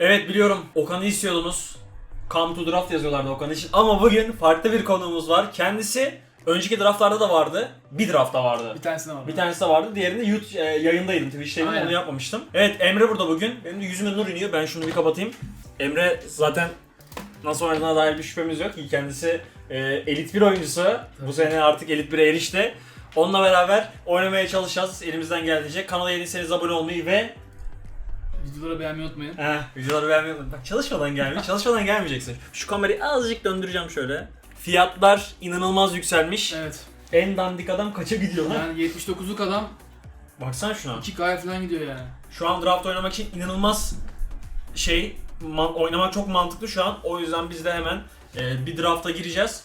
Evet biliyorum Okan'ı istiyordunuz. Come to draft yazıyorlardı Okan için. Ama bugün farklı bir konuğumuz var. Kendisi önceki draftlarda da vardı. Bir draftta vardı. Bir tanesine var. Bir tanesi de vardı. Diğerinde YouTube e, yayındaydım. Twitch'teydim. Aynen. Onu yapmamıştım. Evet Emre burada bugün. Benim de yüzüme nur iniyor. Ben şunu bir kapatayım. Emre zaten nasıl oynadığına dair bir şüphemiz yok. Kendisi e, elit bir oyuncusu. Bu sene artık elit 1'e erişti. Onunla beraber oynamaya çalışacağız. Elimizden geldiğince. Kanala yeniyseniz abone olmayı ve Videoları beğenmeyi unutmayın. Heh, videoları beğenmeyi unutma. Bak çalışmadan gelmiyor. Çalışmadan gelmeyeceksin. Şu kamerayı azıcık döndüreceğim şöyle. Fiyatlar inanılmaz yükselmiş. Evet. En dandik adam kaça gidiyor lan? Yani 79'luk adam Baksana şuna. 2K falan gidiyor yani. Şu an draft oynamak için inanılmaz şey man- oynamak çok mantıklı şu an. O yüzden biz de hemen e, bir drafta gireceğiz.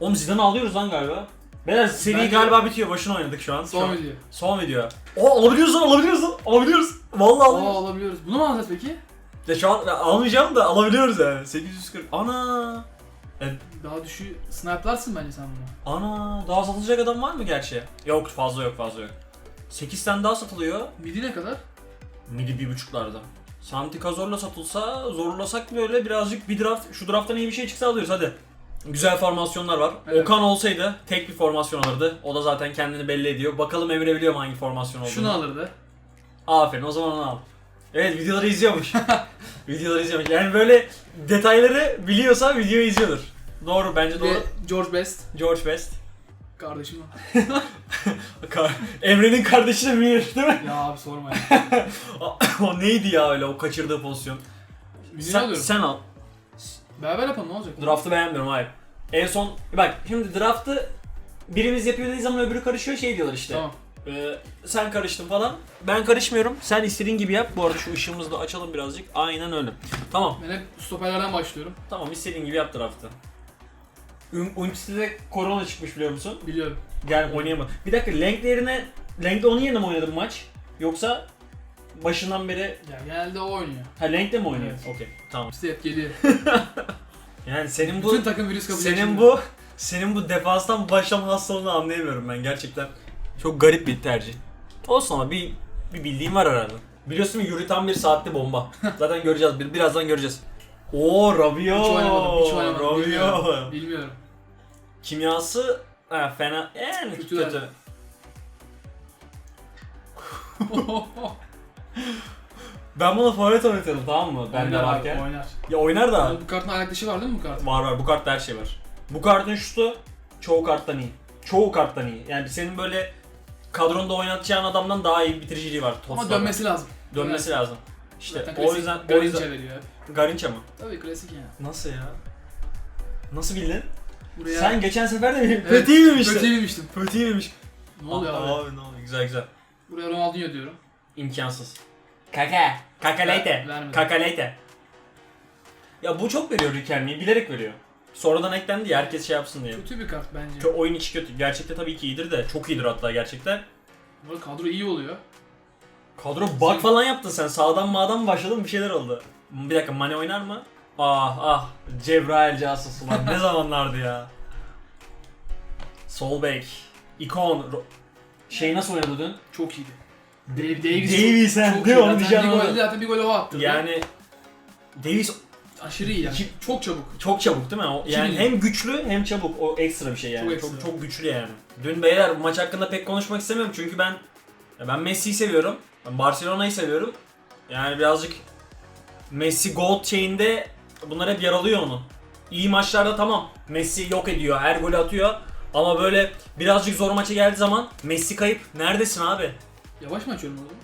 Oğlum Zidane'ı alıyoruz lan galiba. Beyler seri Bence- galiba bitiyor. Başını oynadık şu an. Şu Son an- video. Son video. O alabiliyoruz lan alabiliyoruz lan alabiliyoruz. Vallahi Oo alabiliyoruz. alabiliyoruz. Bunu mu alacağız peki? Ya şu an almayacağım da alabiliyoruz yani. 840. Ana. E, Daha düşü sniperlarsın bence sen bunu. Ana daha satılacak adam var mı gerçi? Yok fazla yok fazla yok. 8 tane daha satılıyor. Midi ne kadar? Midi bir buçuklarda. Santika zorla satılsa zorlasak böyle birazcık bir draft şu drafttan iyi bir şey çıksa alıyoruz hadi. Güzel formasyonlar var. Evet. Okan olsaydı tek bir formasyon alırdı. O da zaten kendini belli ediyor. Bakalım Emre biliyor mu hangi formasyon olduğunu. Şunu alırdı. Aferin o zaman onu al. Evet videoları izliyormuş. videoları izliyormuş. Yani böyle detayları biliyorsa videoyu izliyordur. Doğru bence doğru. Ve George Best. George Best. Kardeşim Emre'nin kardeşi de Mir değil mi? ya abi sorma ya. o neydi ya öyle o kaçırdığı pozisyon. Sen, sen al. Beraber yapalım ne olacak? Draft'ı beğenmiyorum hayır. En son bak şimdi draft'ı birimiz yapıyor dediği zaman öbürü karışıyor şey diyorlar işte. Tamam. Ee, sen karıştın falan. Ben karışmıyorum. Sen istediğin gibi yap. Bu arada şu ışığımızı da açalım birazcık. Aynen öyle. Tamam. Ben hep stoperlerden başlıyorum. Tamam istediğin gibi yap draft'ı. Ultisi'de korona çıkmış biliyor musun? Biliyorum. Gel oynayamadım. Bir dakika Lank yerine Lank'de onun yerine mi oynadın maç? Yoksa başından beri Ya genelde o oynuyor. ha Lank'de mi oynuyor? Evet. Okey. Tamam. İşte hep geliyor. Yani senin bu Bütün takım virüs kapacak senin şimdi. bu senin bu defanstan başlama hastalığını anlayamıyorum ben gerçekten. Çok garip bir tercih. Olsun ama bir bir bildiğim var herhalde. Biliyorsun Yuri tam bir saatli bomba. Zaten göreceğiz. Bir, birazdan göreceğiz. Oo Rabio. Hiç oynamadım, hiç oynamadım. Rabio. Bilmiyorum. Bilmiyorum. Kimyası ha, fena yani Kötü kötü. Ben bunu forvet oynatıyorum tamam mı? Ben de Oynar abi, varken. Oynar. Ya oynar da. Bu kartın ayak dışı var değil mi bu kartın? Var var bu kartta her şey var. Bu kartın şutu çoğu karttan iyi. Çoğu karttan iyi. Yani senin böyle kadronda oynatacağın adamdan daha iyi bir bitiriciliği var. Ama Toslarda. dönmesi lazım. Dönmesi lazım. İşte Zaten o klasik yüzden o Garinca yüzden veriyor. Garinça mı? Tabii klasik yani. Nasıl ya? Nasıl bildin? Buraya Sen geçen sefer de Evet, Petit miymiştin? Kötü yemiştim. Petit miymiş? Ne oluyor abi? Abi ne oluyor? Güzel güzel. Buraya Ronaldinho diyorum. İmkansız. Kaka. Kakaleyte. Ver-. Kakaleyte. Ya bu çok veriyor Rikelme'yi bilerek veriyor. Sonradan eklendi ya herkes şey yapsın diye. Kötü bir kart bence. Çok oyun içi kötü. Gerçekte tabii ki iyidir de çok iyidir hatta gerçekten. Bu arada kadro iyi oluyor. Kadro bug falan yaptın sen. Sağdan mağdan mı başladın bir şeyler oldu. Bir dakika Mane oynar mı? Ah ah Cebrail casus ulan ne zamanlardı ya. Sol bek. İkon. Şey nasıl oynadı dün? Çok iyiydi. Dave, Davis, Davis çok değil iyi. mi? Onu Zaten diyeceğim bir ama. gol, zaten bir gol o attı. Yani Davis Aşırı iyi yani. İki- Çok çabuk. çok çabuk değil mi? O, yani Kim? hem güçlü hem çabuk. O ekstra bir şey yani. Çok Çok ekstra. çok, güçlü yani. Dün beyler bu maç hakkında pek konuşmak istemiyorum çünkü ben ya ben Messi'yi seviyorum. Ben Barcelona'yı seviyorum. Yani birazcık Messi Gold chain'de bunlar hep yaralıyor onu. İyi maçlarda tamam. Messi yok ediyor. Her golü atıyor. Ama böyle birazcık zor maça geldiği zaman Messi kayıp. Neredesin abi? Yavaş mı açıyorum orada?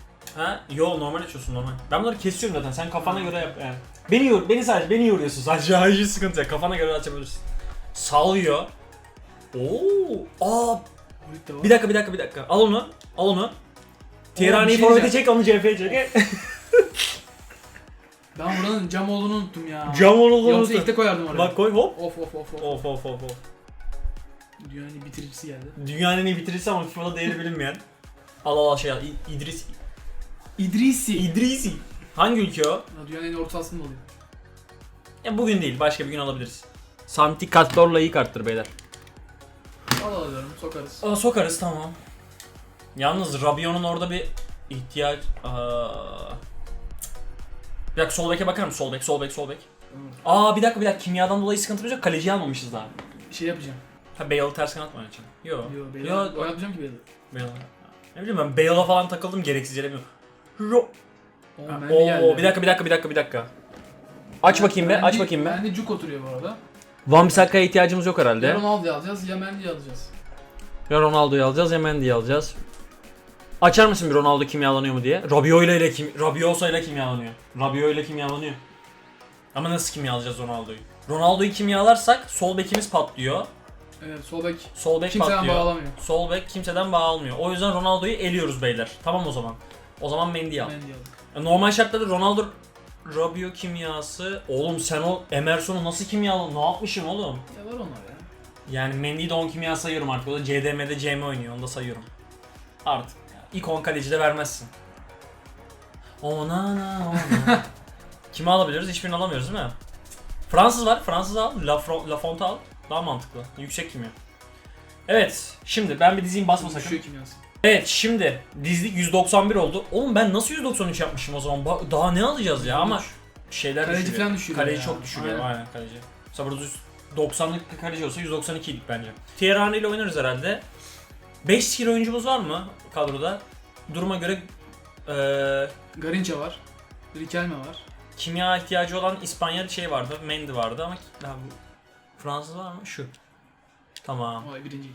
Ha? Yo normal açıyorsun normal. Ben bunları kesiyorum zaten. Sen kafana göre yap yani. Beni yor, beni sadece beni yoruyorsun. Sadece hiç sıkıntı yok. Kafana göre açabilirsin. Salıyor. Oo! Aa! Bir dakika bir dakika bir dakika. Al onu. Al onu. Tirani'yi şey forvete çek onu CF'ye çek. Ben buranın cam olduğunu unuttum ya. Cam onu Yoksa ilk de koyardım oraya. Bak koy hop. Of of of of. Of of of of. Dünyanın bitiricisi geldi. Dünyanın bitiricisi ama FIFA'da değeri bilinmeyen. Al al al şey al. İ- İdris. İdrisi. İdrisi. Hangi ülke o? Ya Dünyanın en iyi orta sahasında oluyor. Ya bugün değil. Başka bir gün alabiliriz. Santi Castor'la iyi karttır beyler. Al alıyorum sokarız. Aa, sokarız tamam. Yalnız Rabio'nun orada bir ihtiyaç... Aa, Bir dakika sol beke bakar mısın? Sol bek, sol bek, sol bek. Aa bir dakika bir dakika kimyadan dolayı sıkıntımız yok. Kaleciyi almamışız daha. Şey yapacağım. Ha Bale'ı ters kanat mı oynayacağım? Yo. Yo, Yo. Bale'ı oynatmayacağım ki Bale'ı. Bale. Ne bileyim ben Bale'a falan takıldım gereksiz yere? Ro. Oo, geldi. bir dakika bir dakika bir dakika bir dakika. Aç bakayım be, aç bakayım be. Mendy cuk oturuyor bu arada. Van Bissaka'ya ihtiyacımız yok herhalde. Ya Ronaldo'yu alacağız ya Mendy'yi alacağız. Ya Ronaldo'yu alacağız ya Mendy'yi alacağız. Açar mısın bir Ronaldo kimyalanıyor mu diye? Rabiot ile kim Rabiosa ile kimyalanıyor. Rabiot ile kimyalanıyor. Ama nasıl kimyalayacağız Ronaldo'yu? Ronaldo'yu kimyalarsak sol bekimiz patlıyor. Evet sol bek Sol bek kimseden patlıyor. bağlamıyor. Sol bek kimseden bağ almıyor. O yüzden Ronaldo'yu eliyoruz beyler. Tamam o zaman. O zaman Mendy'yi al. Mendy'yi aldık. Ya Normal şartlarda Ronaldo Rabiot kimyası. Oğlum sen o Emerson'u nasıl kimyaladın? Ne yapmışım oğlum? Ya var onlar ya. Yani Mendy'yi de 10 kimya sayıyorum artık. O da CDM'de CM oynuyor. Onu da sayıyorum. Artık. ya. 10 kaleci de vermezsin. Ona na ona. Kimi alabiliriz? Hiçbirini alamıyoruz değil mi? Fransız var. Fransız al. La, Fro- La Fonte al. Daha mantıklı. Yüksek kimya. Evet. Şimdi ben bir dizeyim basma sakın. Düşüyor kimyası. Evet şimdi dizlik 191 oldu. Oğlum ben nasıl 193 yapmışım o zaman? Ba- Daha ne alacağız ya ama şeyler Kaleci düşürüyor. falan düşürüyor Kaleci ya. çok düşürüyor aynen, Aynen. kaleci. Burada 90'lık kaleci olsa 192'lik bence. Thierry ile oynarız herhalde. 5 skill oyuncumuz var mı kadroda? Duruma göre eee Garinca var. Riquelme var. kimya ihtiyacı olan İspanyol şey vardı, Mendy vardı ama bu Fransız var mı? Şu. Tamam, O birinci.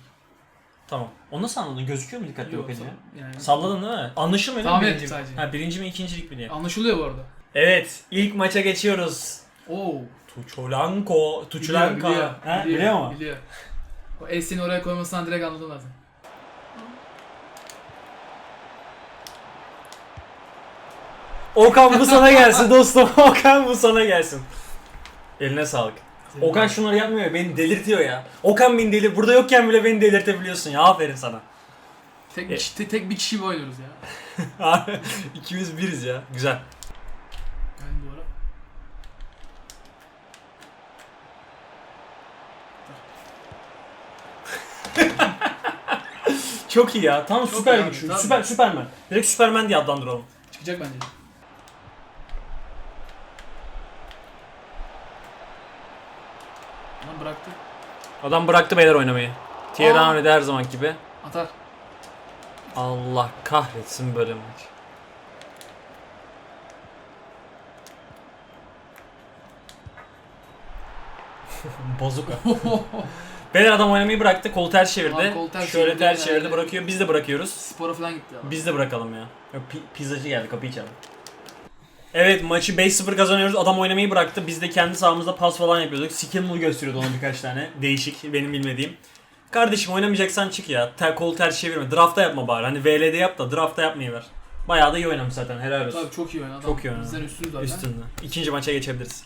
tamam. O nasıl anladın? Gözüküyor mu dikkatli Yok, bakınca? yani. Salladın değil mi? Anlaşılmıyor değil mi Tahmin birinci mi? sadece. Ha, birinci mi ikincilik mi diye. Anlaşılıyor bu arada. Evet, ilk maça geçiyoruz. Oo. Tuçolanko, Tuçulanka. Biliyor, Ha, biliyor, biliyor mu? Biliyor. O el seni oraya koymasından direkt anladım zaten. Okan bu sana gelsin dostum. Okan bu sana gelsin. Eline sağlık. Okan şunları yapmıyor ya, beni delirtiyor ya. Okan beni delir, burada yokken bile beni delirtebiliyorsun ya. Aferin sana. Tek, E- bir, kişi- tek bir kişi gibi oynuyoruz ya. İkimiz biriz ya. Güzel. Ben bu ara. Çok iyi ya. Tamam Çok süper iyi abi, güç. tabii. Süper Süpermen. Direkt Süpermen diye adlandıralım. Çıkacak bence. Lan bıraktı. Adam bıraktı beyler oynamayı. Thierry Aa. Henry de her zaman gibi. Atar. Allah kahretsin böyle maç. Bazuka. Beyler adam oynamayı bıraktı, kolu ters çevirdi. Ulan kolu ters Şöyle çevirdi, ters yani. çevirdi, bırakıyor. Biz de bırakıyoruz. Spora falan gitti abi. Biz de bırakalım ya. Yok, pi- pizzacı geldi, kapıyı çaldı. Evet, maçı 5-0 kazanıyoruz. Adam oynamayı bıraktı. Biz de kendi sahamızda pas falan yapıyorduk. Skill move gösteriyordu ona birkaç tane. Değişik, benim bilmediğim. Kardeşim oynamayacaksan çık ya. Ter, kolu ters çevirme. Draftta yapma bari. Hani VL'de yap da draftta yapmayı ver. Bayağı da iyi oynamış zaten. Helal olsun. Tabii çok iyi oynadı. Çok iyi oynadı. Bizden üstün zaten. Üstünde. İkinci maça geçebiliriz.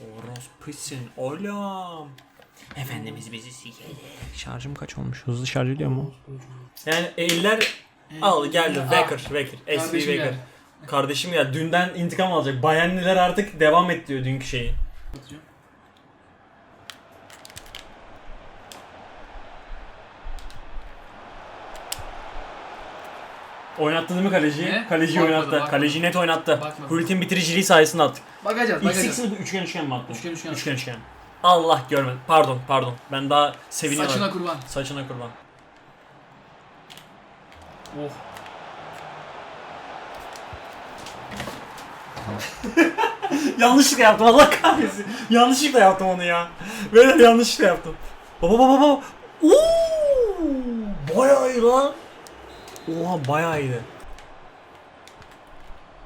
Orospusun oğlum. Efendimiz bizi sikedi. Şarjım kaç olmuş? Hızlı şarj ediyor mu? Yani eller al geldi. Wacker, Wacker. SP Kardeşim Wacker. Kardeşim ya dünden intikam alacak. Bayanliler artık devam et diyor dünkü şeyi. Oynattı değil mi kaleciyi? Ne? Kaleciyi Bakmadı, oynattı. bakmadı. Kaleci net oynattı. Bakmadı. Hult'in bitiriciliği sayesinde attık. Bakacağız bakacağız. X6'ını üçgen üçgen mi attın? Üçgen üçgen. Üçgen üçgen. Allah görmedim. Pardon pardon. Ben daha seviniyorum. Saçına kurban. Saçına kurban. Oh. yanlışlıkla yaptım Allah kahretsin. yanlışlıkla yaptım onu ya. Böyle yanlışlıkla yaptım. Baba baba baba. Uuu, bayağı iyi lan. Oha bayağı iyiydi.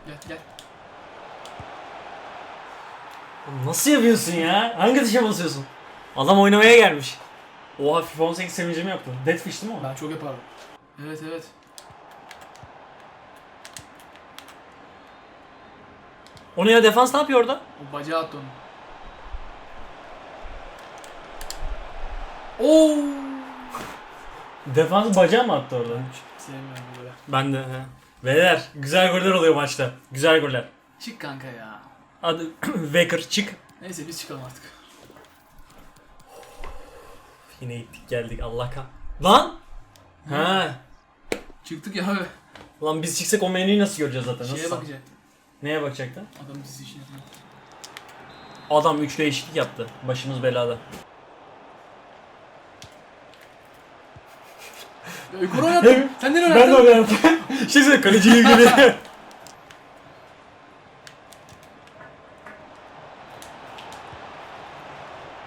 Gel gel. Nasıl yapıyorsun ya? Hangi tuşa basıyorsun? Adam oynamaya gelmiş. Oha FIFA 18 sevincimi yaptım. Deadfish değil mi o? Ben çok yaparım. Evet evet. Onu ya defans ne yapıyor orada? O bacağı attı onu. Oo. Defans bacağı mı attı orada? Sevmiyorum böyle. Ben de he. Beyler güzel goller oluyor maçta. Güzel goller. Çık kanka ya. Hadi Wacker çık. Neyse biz çıkalım artık. Yine gittik geldik Allah kah. Lan! Ha. Çıktık ya abi. Lan biz çıksak o menüyü nasıl göreceğiz zaten? Nasıl? Şeye bakacak. Neye bakacaktın? Adam dizi işini yapıyor. Adam 3 değişiklik yaptı. Başımız belada. Ya yukarı oynattın. Sen nereye oynattın? oynadım. şey söyle kaleciye ilgili.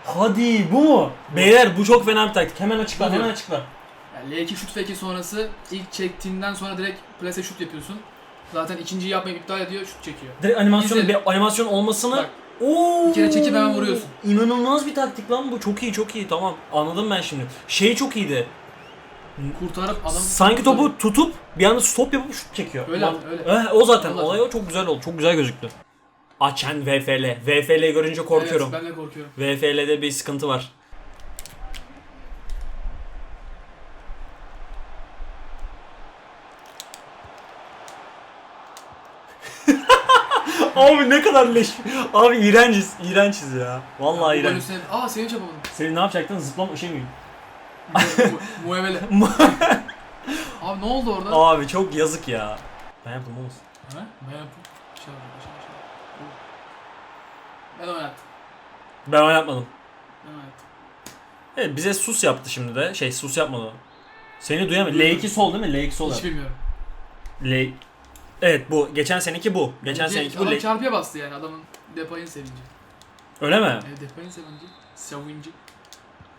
Hadi bu mu? Beyler bu çok fena bir taktik. Hemen açıkla, hemen açıkla. Yani L2 şut fake sonrası ilk çektiğinden sonra direkt plase şut yapıyorsun. Zaten ikinciyi yapmayı iptal ediyor, şut çekiyor. Direkt animasyon, bir animasyon olmasını Bak. Oo! Bir kere çekip hemen vuruyorsun. İnanılmaz bir taktik lan bu. Çok iyi, çok iyi. Tamam. Anladım ben şimdi. Şey çok iyiydi. Kurtarıp adam... Sanki topu tutup bir anda stop yapıp şut çekiyor. Öyle, Lan- öyle. Eh, o zaten. Zaten. Olay o çok güzel oldu. Çok güzel gözüktü. Açen VFL. VFL'yi görünce korkuyorum. Evet, ben de korkuyorum. VFL'de bir sıkıntı var. Abi ne kadar leş. Abi iğrenciz. iğrenciz ya. Vallahi iğrenç. üstüne... Aa Sevinç yapamadım. Senin ne yapacaktın? Zıplama şey mi? Mu- Muevele. Abi ne oldu orada? Abi çok yazık ya. Ben yaptım oğlum. Ha? Ben yaptım. Şey şey, şey. Ben oynattım. Ben oynatmadım. Ben oynattım. Evet bize sus yaptı şimdi de. Şey sus yapmadı. Seni duyamıyorum. L2 sol değil mi? L2 sol Hiç yap. bilmiyorum. L... Evet bu. Geçen seneki bu. Geçen seneki bu. Adam çarpıya bastı yani adamın Depay'ın sevinci. Öyle mi? Evet Depay'ın sevinci. Sevinci.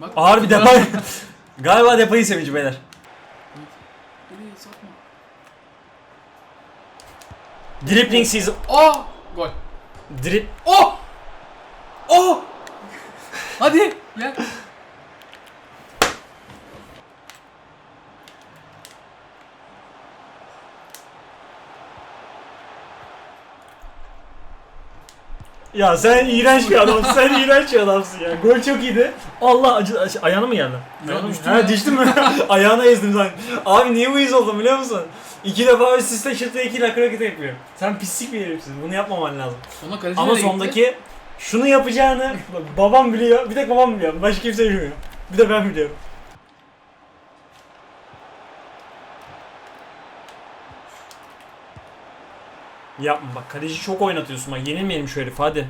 Bak. Ağır bir depay. Galiba depayı sevinci beyler. Beni. Dribbling season. Aa! Gol. Drip. Oh! Oh! Hadi gel. Ya sen iğrenç bir adamsın. sen iğrenç bir adamsın ya. Gol çok iyiydi. Allah acı, acı- ayağına mı geldi? Ya, Ayağına düştüm Ha düştün mü? Ayağına ezdim sen. Abi niye bu iz oldun biliyor musun? İki defa üst üste şırtla iki dakika hareket yapıyor. Sen pislik bir herifsin. Bunu yapmaman lazım. Sonra kaleci Ama nereye gitti? sondaki şunu yapacağını bak, babam biliyor. Bir tek babam biliyor. Başka kimse bilmiyor. Bir de ben biliyorum. Yapma bak kaleci çok oynatıyorsun bak yenilmeyelim şu herifi hadi.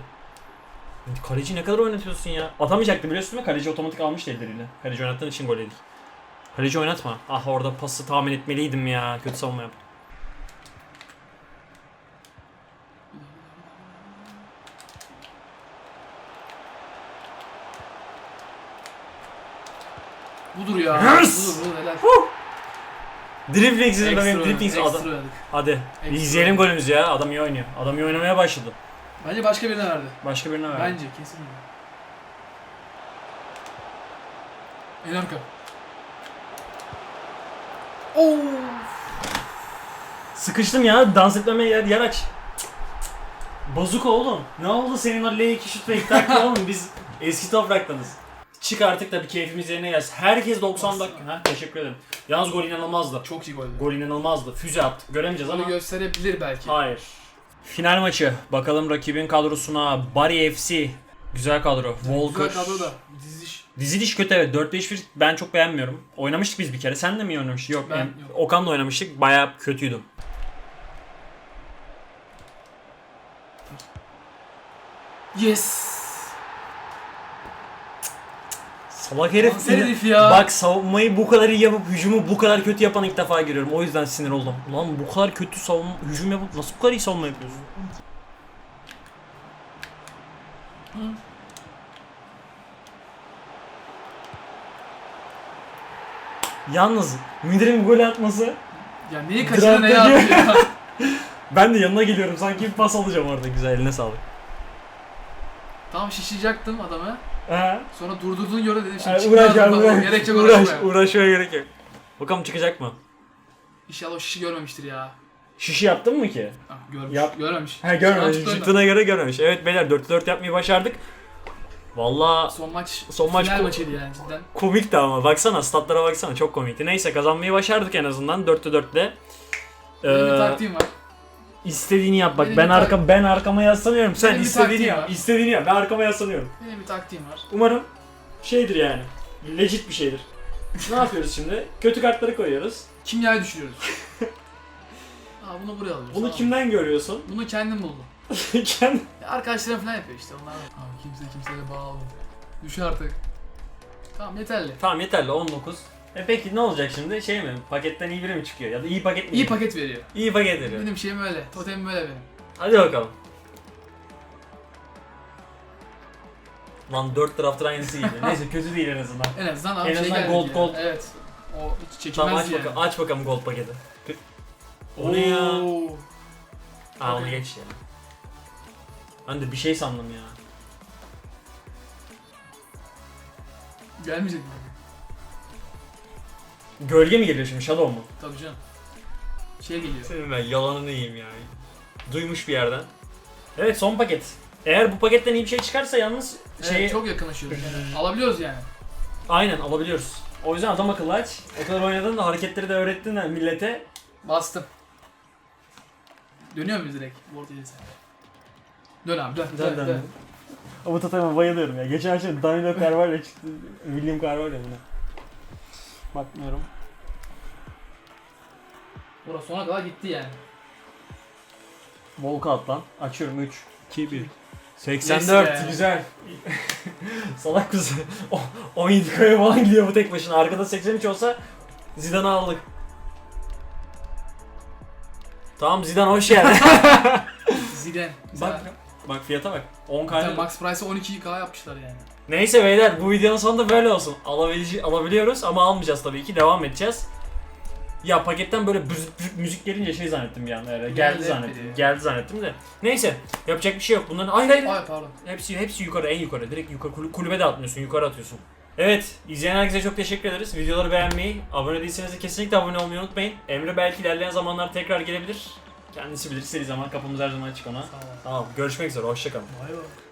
Kaleci ne kadar oynatıyorsun ya? Atamayacaktı biliyorsun değil mi? Kaleci otomatik almıştı elleriyle. Kaleci oynattığın için gol yedik. Kaleci oynatma. Ah orada pası tahmin etmeliydim ya. Kötü savunma yaptım. Budur ya. Yes! Budur budur helal. Dribbling sizin Ekstra benim oynadık, dribbling ekstra adam. oynadık. Hadi Ekstra izleyelim golümüzü ya. Adam iyi oynuyor. Adam iyi oynamaya başladı. Bence başka birine verdi. Başka birine ver. Bence kesin. En arka. Oo. Sıkıştım ya. Dans etmeme yer, yer aç. Bazuka oğlum. Ne oldu senin o L2 şut ve oğlum? Biz eski topraktanız. Çık artık da bir keyfimiz yerine gelsin. Herkes 90 dakika. Ha, teşekkür ederim. Yalnız gol inanılmazdı. Çok iyi goldü. Gol inanılmazdı. Füze attı. Göremeyeceğiz Onu ama. gösterebilir belki. Hayır. Final maçı. Bakalım rakibin kadrosuna. Bari FC. Güzel kadro. Walker. Güzel kadro da. Diziş. Diziliş kötü evet. 4-5-1 ben çok beğenmiyorum. Oynamıştık biz bir kere. Sen de mi iyi oynamıştın? Yok. Ben- em, yok. Okan'la oynamıştık. Bayağı kötüydü. Yes. Salak herif. Kanser herif ya. Bak savunmayı bu kadar iyi yapıp hücumu bu kadar kötü yapan ilk defa görüyorum. O yüzden sinir oldum. Ulan bu kadar kötü savunma, hücum yapıp nasıl bu kadar iyi savunma yapıyorsun? Yalnız müdürün gol atması Ya neyi kaçırdı Draft attı ya. ben de yanına geliyorum sanki bir pas alacağım orada güzel eline sağlık. Tam şişecektim adamı. Ha? Sonra durdurduğun yere dedim şimdi Ha, çıkma uğraş adamdan. uğraş. Gerekçe uğraş, uğraşmaya. uğraşmaya gerek yok. Bakalım çıkacak mı? İnşallah o şişi görmemiştir ya. Şişi yaptın mı ki? Ah, görmüş. Yap. Görmemiş. Ha görmemiş. Çıktı. Çıktığına göre görmemiş. Evet beyler 4-4 yapmayı başardık. Valla Son maç Son maç final ko- maçıydı yani cidden. komikti ama baksana statlara baksana çok komikti. Neyse kazanmayı başardık en azından 4'te 4'te. Benim bir Ee, taktiğim var. İstediğini yap bak Benim ben bir tak- arka ben arkama yaslanıyorum. Sen Benim bir istediğini taktiğim yap. var. İstediğini yap. Ben arkama yaslanıyorum. Benim bir taktiğim var. Umarım şeydir yani. Legit bir şeydir. ne yapıyoruz şimdi? Kötü kartları koyuyoruz. Kimyayı düşürüyoruz. Aa bunu buraya alıyoruz. Bunu tamam. kimden görüyorsun? Bunu kendim buldum. Kendi. Ya arkadaşlarım falan yapıyor işte onlar. Abi kimse kimseyle bağlı. Düş artık. Tamam yeterli. Tamam yeterli 19. E peki ne olacak şimdi? Şey mi? Paketten iyi biri mi çıkıyor? Ya da iyi paket mi? İyi paket veriyor. İyi paket veriyor. Benim şeyim öyle. Totemim öyle benim. Hadi bakalım. Lan 4 taraftar aynısı gibi. Neyse kötü değil en azından. En azından abi En şey azından geldi. gold, ya. gold. Evet. O hiç çekilmez Tamam aç yani. bakalım, aç bakalım gold paketi. O ne ya? Oo. Aa onu Okey. geç ya. Ben de bir şey sandım ya. Gelmeyecek mi? Gölge mi geliyor şimdi? Shadow mu? Tabii canım. Şey geliyor. Senin ben yalanını yiyeyim yani. Duymuş bir yerden. Evet son paket. Eğer bu paketten iyi bir şey çıkarsa yalnız Evet, şeyi çok yakınlaşıyoruz yani. Alabiliyoruz yani. aynen alabiliyoruz. O yüzden adam akıllı aç. O kadar oynadın da hareketleri de öğrettin de millete. Bastım. Dönüyor muyuz direkt? Ortaya sen. Dön abi dön dön dön. Ama Tatam'a bayılıyorum ya. Geçen akşam Danilo Carvalho çıktı. William Carvalho buna. Bakmıyorum. Burası sona kadar gitti yani. Volka atlan. Açıyorum 3, 2, 1. Yes 84 be. güzel. Salak kız. O- 17 kaya falan gidiyor bu tek başına. Arkada 83 olsa Zidane'ı aldık. Tamam Zidane hoş geldin. Zidane. bak bak fiyata bak. 10 Zaten kaya. Max Price'ı 12k yapmışlar yani. Neyse beyler bu videonun sonunda böyle olsun. Alabilici, alabiliyoruz ama almayacağız tabii ki. Devam edeceğiz. Ya paketten böyle büzük büzük müzik gelince şey zannettim bir anda öyle. Geldi Geldi zannettim. biri. Geldi zannettim de. Neyse yapacak bir şey yok. Bunların hayır hayır. Ay pardon. Hepsi hepsi yukarı en yukarı. Direkt yukarı kulü- kulübe de atmıyorsun. Yukarı atıyorsun. Evet, izleyen herkese çok teşekkür ederiz. Videoları beğenmeyi, abone değilseniz de kesinlikle abone olmayı unutmayın. Emre belki ilerleyen zamanlar tekrar gelebilir. Kendisi bilir. İstediği zaman kapımız her zaman açık ona. Sağ ol. Tamam, görüşmek üzere. Hoşçakalın. Vay be.